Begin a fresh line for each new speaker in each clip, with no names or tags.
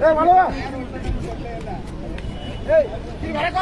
ಏ ಮಾಡುವ ಏಯ್ ಇಲ್ಲಿ ಬರಕ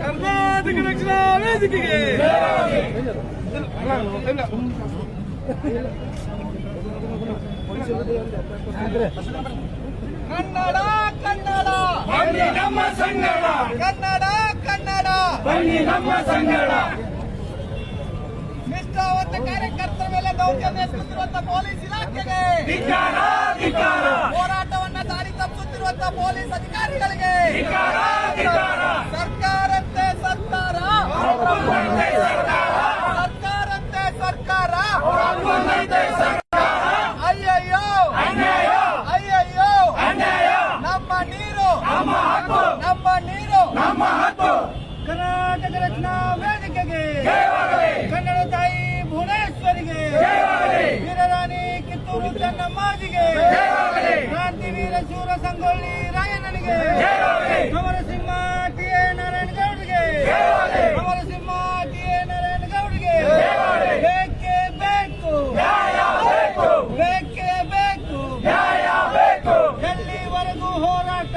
ಕರ್ನಾಟಕ ರಕ್ಷಣಾ ವೇದಿಕೆಗೆ ಕನ್ನಡ ಕನ್ನಡ.
ಬನ್ನಿ ನಮ್ಮ ಸಂಗಡ.
ಕನ್ನಡ ಕನ್ನಡ.
ಬನ್ನಿ ನಮ್ಮ ಸಂಗಡ.
ನಿಷ್ಠಾವಂತ ಕಾರ್ಯಕರ್ತರ ಮೇಲೆ ದೌರ್ಜನ್ಯ ಎಸಗುತ್ತಿರುವಂತ ಪೊಲೀಸ್ ಇಲಾಖೆಗೆ.
ಧಿಕ್ಕಾರ ಧಿಕ್ಕಾರ
ಹೋರಾಟವನ್ನ ದಾರಿ ತಪ್ಪಿಸುತ್ತಿರುವಂತ ಪೊಲೀಸ್ ಅಧಿಕಾರಿಗಳಿಗೆ.
ಧಿಕ್ಕಾರ
ಸರ್ಕಾರಂತೆ ಸರ್ಕಾರ
ಒಪ್ಪಂದೈತೆ ಸರ್ಕಾರ
ಸರ್ಕಾರಂತೆ ಸರ್ಕಾರ
ಒಪ್ಪಂದೈತೆ ಸರ್ಕಾರ
ಅಯ್ಯಯ್ಯೋ
ಅನ್ಯಾಯ
ಅಯ್ಯಯ್ಯೋ
ಅನ್ಯಾಯ
ನಮ್ಮ ನೀರು
ನಮ್ಮ ಹಕ್ಕು
ನಮ್ಮ ನೀರು
ನಮ್ಮ ಹಕ್ಕು
ವೇದಿಕೆಗೆ.
ಜಯವಾಗಲಿ.
ಕನ್ನಡ ತಾಯಿ ಭುವನೇಶ್ವರಿಗೆ.
ಜಯವಾಗಲಿ.
ವೀರರಾಣಿ ಕಿತ್ತೂರು ಚೆನ್ನಮ್ಮಾಜಿಗೆ.
ಜಯವಾಗಲಿ.
ಕ್ರಾಂತಿವೀರ ಶೂರ ಸಂಗೊಳ್ಳಿ ರಾಯಣ್ಣನಿಗೆ.
ಜಯವಾಗಲಿ.
ಸಮರಸಿಂಹ ಟಿ ಎ ನಾರಾಯಣ
ಜಯವಾಗಲಿ.
ಸಮರಸಿಂಹ ಟಿ ಎ ನಾರಾಯಣ
ಜಯವಾಗಲಿ.
ಬೇಕೇ ಬೇಕು.
ಬೇಕು.
ಬೇಕೇ ಬೇಕು.
ನ್ಯಾಯ ಬೇಕು.
ಎಲ್ಲಿವರೆಗೂ ಹೋರಾಟ?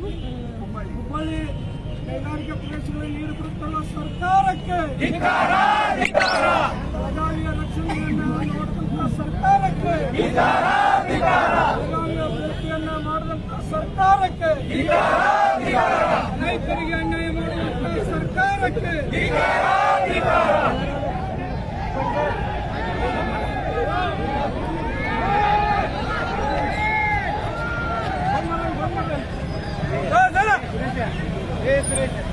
ಹುಬ್ಬಳ್ಳಿ ಕೈಗಾರಿಕೆ ಪ್ರದೇಶಗಳಲ್ಲಿ ನೀರು ಬಿಡುತ್ತಿರುವ ಸರ್ಕಾರಕ್ಕೆ ಬೆಳಗಾವಿಯ ರಕ್ಷಣೆಯನ್ನ ನೋಡಿದಂತ ಸರ್ಕಾರಕ್ಕೆ ಬೆಳಗಾವಿಯ ಅಭಿವೃದ್ಧಿಯನ್ನ ಮಾಡಿದಂತ ಸರ್ಕಾರಕ್ಕೆ ರೈತರಿಗೆ ಅನ್ಯಾಯ ಮಾಡಿದಂತ ಸರ್ಕಾರಕ್ಕೆ
जय श्री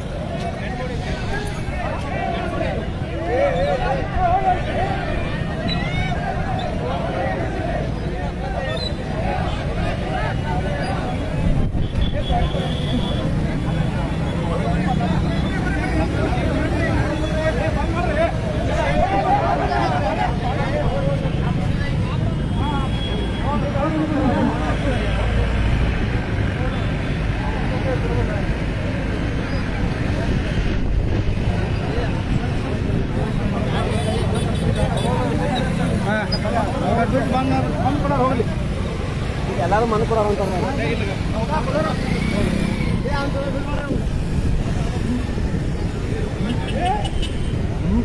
ಹೋಗ್ಲಿ.
ಎಲ್ಲರೂ ಮನ ಕೊಡೋರು ಅಂತಾರೆ
ಹ್ಞೂ